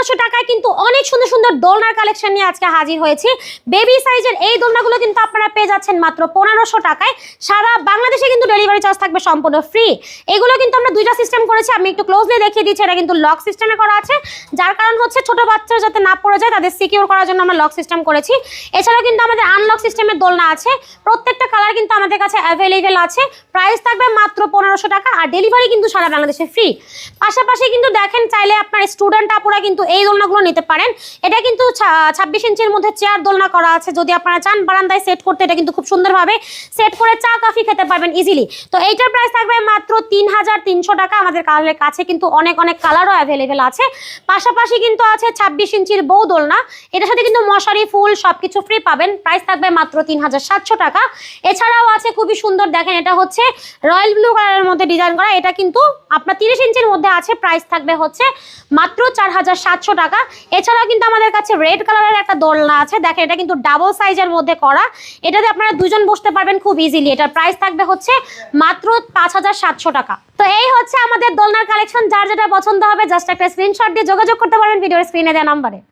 পনেরোশো টাকায় কিন্তু অনেক সুন্দর সুন্দর দোলনার কালেকশন নিয়ে আজকে হাজির হয়েছি। বেবি সাইজের এই দোলনাগুলো কিন্তু আপনারা পেয়ে যাচ্ছেন মাত্র পনেরোশো টাকায়। সারা বাংলাদেশে কিন্তু ডেলিভারি চার্জ থাকবে সম্পূর্ণ ফ্রি এগুলো কিন্তু আমরা দুইটা করেছি, আমি একটু ক্লোজলি দেখিয়ে দিচ্ছি, এটা কিন্তু লক সিস্টেমে করা আছে। যার কারণ হচ্ছে ছোট বাচ্চারা যাতে না পড়ে যায়, তাদের সিকিউর করার জন্য আমরা লক সিস্টেম করেছি। এছাড়াও কিন্তু আমাদের আনলক সিস্টেমের দোলনা আছে। প্রত্যেকটা কালার কিন্তু আমাদের কাছে অ্যাভেলেবেল আছে। প্রাইস থাকবে মাত্র পনেরোশো টাকা আর ডেলিভারি কিন্তু সারা বাংলাদেশে ফ্রি পাশাপাশি কিন্তু দেখেন, চাইলে আপনার স্টুডেন্ট আপুরা কিন্তু এই দোলনাগুলো নিতে পারেন। এটা কিন্তু ছাব্বিশ ইঞ্চির মধ্যে চেয়ার দোলনা করা আছে। যদি আপনারা চান বারান্দায় সেট করতে, এটা কিন্তু খুব সুন্দরভাবে সেট করে চা কফি খেতে পারবেন ইজিলি তো এইটার প্রাইস থাকবে মাত্র তিন হাজার তিনশো টাকা আমাদের কালারের কাছে কিন্তু অনেক অনেক কালারও অ্যাভেলেবেল আছে। পাশাপাশি কিন্তু আছে ছাব্বিশ ইঞ্চির বউ দোলনা। এটার সাথে কিন্তু মশারি, ফুল সবকিছু ফ্রি পাবেন। প্রাইস থাকবে মাত্র তিন হাজার সাতশো টাকা। এছাড়াও আছে খুবই সুন্দর, দেখেন এটা হচ্ছে রয়্যাল ব্লু কালারের মধ্যে ডিজাইন করা। এটা কিন্তু আপনার তিরিশ ইঞ্চির মধ্যে আছে প্রাইস থাকবে হচ্ছে মাত্র চার হাজার সাতশো টাকা। এছাড়াও কিন্তু আমাদের কাছে রেড কালারের একটা দোলনা আছে। দেখেন এটা কিন্তু ডাবল সাইজের মধ্যে করা। এটাতে আপনারা দুজন বসতে পারবেন খুব ইজিলি এটার প্রাইস থাকবে হচ্ছে মাত্র পাঁচ হাজার সাতশো টাকা। তো এই হচ্ছে আমাদের দোলনার কালেকশন যার যেটা পছন্দ হবে জাস্ট একটা স্ক্রিনশট দিয়ে যোগাযোগ করতে পারবেন ভিডিওর স্ক্রিনে দেওয়া নাম্বারে